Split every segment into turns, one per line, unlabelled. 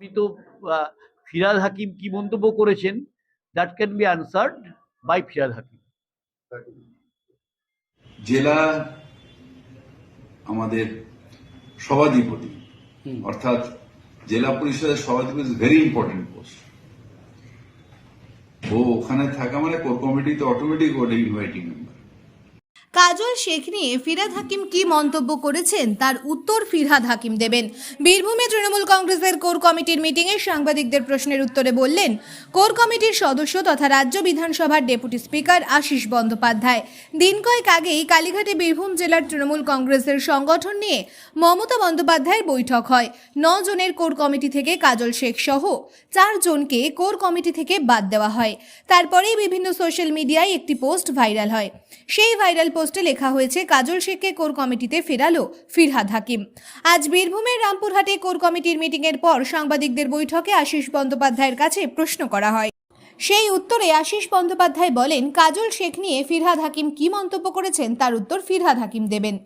আপনি তো ফিরাদ হাকিম কি মন্তব্য করেছেন? That can be answered by Firhad Hakim.
জেলা আমাদের সভাধিপতি অর্থাৎ জেলা পরিষদের সভাধিপতি ইজ ভেরি ইম্পর্টেন্ট পোস্ট ও ওখানে থাকা মানে কোর কমিটি তো অটোমেটিক ওটা ইনভাইটিং মেম্বার
কাজল শেখ নিয়ে ফিরাদ হাকিম কি মন্তব্য করেছেন? তার উত্তর ফিরহাদ হাকিম দেবেন। বীরভূমে তৃণমূল কংগ্রেসের কোর কমিটির মিটিংয়ে সাংবাদিকদের প্রশ্নের উত্তরে বললেন, কোর কমিটির সদস্য তথা রাজ্য বিধানসভার ডেপুটি স্পিকার আশিস বন্দ্যোপাধ্যায়। দিন কয়েক আগেই কালীঘাটে বীরভূম জেলার তৃণমূল কংগ্রেসের সংগঠন নিয়ে মমতা বন্দ্যোপাধ্যায়ের বৈঠক হয়। জনের কোর কমিটি থেকে কাজল শেখ সহ চারজনকে কোর কমিটি থেকে বাদ দেওয়া হয়। তারপরেই বিভিন্ন সোশ্যাল মিডিয়ায় একটি পোস্ট ভাইরাল হয়। সেই ভাইরাল পোস্টে লেখা হয়েছে, কাজল শেখকে কোর কমিটিতে ফেরালো ফিরহাদ হাকিম। আজ বীরভূমের রামপুরহাটে কোর কমিটির মিটিংয়ের পর সাংবাদিকদের বৈঠকে আশিস বন্দ্যোপাধ্যায়ের কাছে প্রশ্ন করা হয়। সেই উত্তরে আশিস বন্দ্যোপাধ্যায় বলেন, কাজল শেখ নিয়ে ফিরহাদ হাকিম কি মন্তব্য করেছেন তার উত্তর ফিরহাদ হাকিম দেবেন।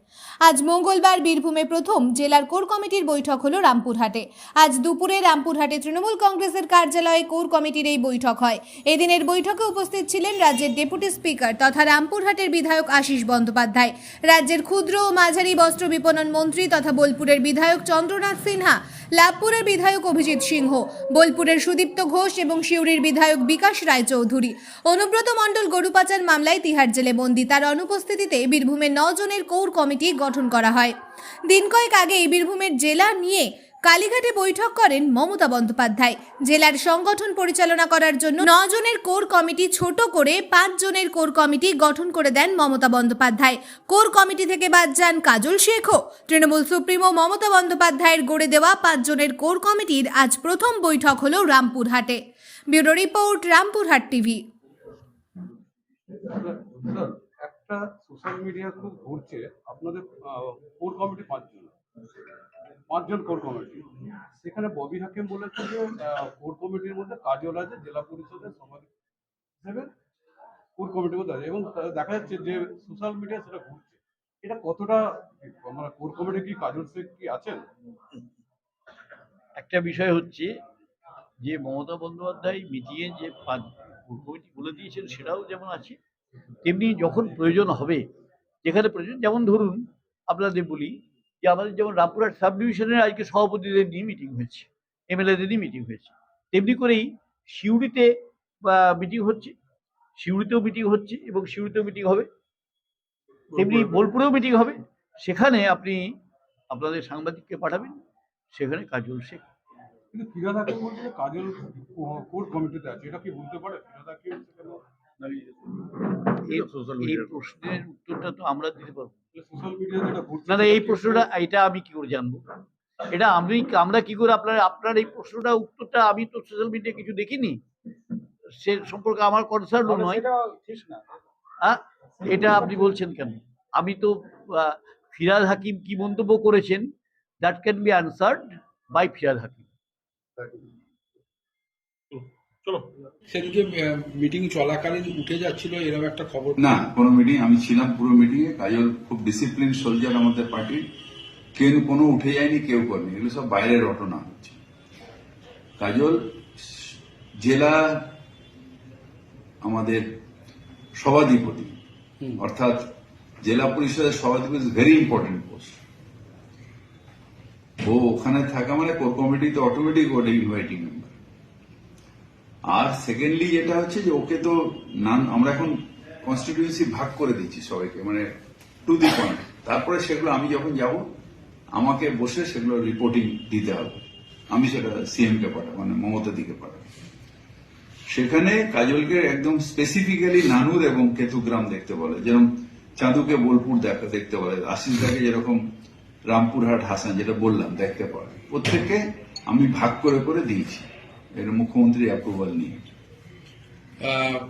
আজ মঙ্গলবার বীরভূমে প্রথম জেলার কোর কমিটির বৈঠক হলো রামপুরহাটে। আজ দুপুরে রামপুরহাটে তৃণমূল কংগ্রেসের কার্যালয়ে কোর কমিটির এই বৈঠক হয়। এদিনের বৈঠকে উপস্থিত ছিলেন রাজ্যের ডেপুটি স্পিকার তথা রামপুরহাটের বিধায়ক আশিস বন্দ্যোপাধ্যায়। রাজ্যের ক্ষুদ্র ও মাঝারি বস্ত্র বিপণন মন্ত্রী তথা বোলপুরের বিধায়ক চন্দ্রনাথ সিনহা লাভপুরের বিধায়ক অভিজিৎ সিংহ, বোলপুরের সুদীপ্ত ঘোষ এবং সিউড়ির বিধায়ক বিকাশ রায়চৌধুরী। অনুব্রত মণ্ডল গরু পাচার মামলায় তিহার জেলে বন্দী। তার অনুপস্থিতিতে বীরভূমে ন জনের কোর কমিটি গঠন করা হয়। দিন কয়েক আগেই বীরভূমের জেলা নিয়ে কালীঘাটে বৈঠক করেন মমতা বন্দ্যোপাধ্যায়। জেলার সংগঠন পরিচালনা করার জন্য জনের কোর কমিটি ছোট করে পাঁচ জনের কোর কমিটি গঠন করে দেন মমতা বন্দ্যোপাধ্যায়। কোর কমিটি থেকে বাদ যান কাজল শেখও। তৃণমূল সুপ্রিমো মমতা বন্দ্যোপাধ্যায়ের গড়ে দেওয়া পাঁচ জনের কোর কমিটির আজ প্রথম বৈঠক হল রামপুরহাটে। Bureau report, Rampurhat TV.
একটা সোশ্যাল মিডিয়া খুব ঘুরছে। আপনাদের কোর কমিটি পাঁচজন। পাঁচজন কোর কমিটি সেখানে ববি হাকিম বলেছে যে কোর কমিটির মধ্যে কাজল আছে, জেলা পরিষদের সভাপতি হিসেবে কোর কমিটির মধ্যে আছে। এবং দেখা যাচ্ছে যে সোশ্যাল মিডিয়া সেটা ঘুরছে। এটা কতটা মানে কোর কমিটি কি, কাজল শেখ কি আছেন?
একটা বিষয় হচ্ছে যে, মমতা বন্দ্যোপাধ্যায় মিটিংয়ে যে পাঁচ কমিটি বলে দিয়েছেন, সেটাও যেমন আছে, তেমনি যখন প্রয়োজন হবে, যেখানে প্রয়োজন, যেমন ধরুন, আপনাদের বলি যে আমাদের যেমন রামপুরহাট সাব ডিভিশনের আজকে সভাপতিদের নিয়ে মিটিং হয়েছে এমএলএদের নিয়ে মিটিং হয়েছে। তেমনি করেই সিউড়িতে মিটিং হচ্ছে সিউড়িতেও মিটিং হচ্ছে এবং সিউড়িতেও মিটিং হবে। তেমনি বোলপুরেও মিটিং হবে। সেখানে আপনি আপনাদের সাংবাদিককে পাঠাবেন সেখানে কাজল শেখ।
কিন্তু বলছে কাজল কোর কমিটিতে আছে এটা কি বলতে পারে?
এই- প্রশ্নের উত্তরটা তো আমরা দিতে পারব।
সোশ্যাল মিডিয়া যেটা ঘুরছে
না না এই প্রশ্নটা এটা আমি কি করে জানব? এটা আমি আমরা কি করে আপনার আপনার এই প্রশ্নটা উত্তরটা আমি তো সোশ্যাল মিডিয়া কিছু দেখিনি। সে সম্পর্কে আমার কনসার্ন নয়।
ঠিক না।
এটা আপনি বলছেন কেন? আমি তো ফিরাদ হাকিম কি মন্তব্য করেছেন? That can be answered by Firhad Hakim.
সেদিকে মিটিং চলাকালীন উঠে যাচ্ছিল এরকম একটা খবর
না কোনো মিটিং আমি ছিলাম পুরো মিটিংয়ে কাজল খুব ডিসিপ্লিন সোলজার আমাদের পার্টির কেউ কোনো উঠে যায়নি কেউ করেনি এগুলো সব বাইরের ঘটনা হচ্ছে। কাজল জেলা আমাদের সভাধিপতি অর্থাৎ জেলা পরিষদের সভাধিপতি ইজ ভেরি ইম্পর্টেন্ট পোস্ট ও ওখানে থাকা মানে কোর কমিটিতে অটোমেটিক ওটা ইনভাইটিং মেম্বার আর সেকেন্ডলি যেটা হচ্ছে যে ওকে তো নান আমরা এখন কনস্টিটিউয়েন্সি ভাগ করে দিচ্ছি সবাইকে মানে টু দি পয়েন্ট তারপরে সেগুলো আমি যখন যাব, আমাকে বসে সেগুলো রিপোর্টিং দিতে হবে। আমি সেটা সিএম কে পাঠাবো মানে মমতা দিকে পাঠাবো। সেখানে কাজলকে একদম স্পেসিফিক্যালি নানুর এবং কেতুগ্রাম দেখতে বলে। যেরকম চাঁদুকে বোলপুর দেখা দেখতে বলে, আশিসদাকে যেরকম রামপুরহাট, হাসান, যেটা বললাম, দেখতে পারে প্রত্যেককে আমি ভাগ করে করে দিয়েছি। এটা মুখ্যমন্ত্রী অ্যাপ্রুভাল নিয়ে।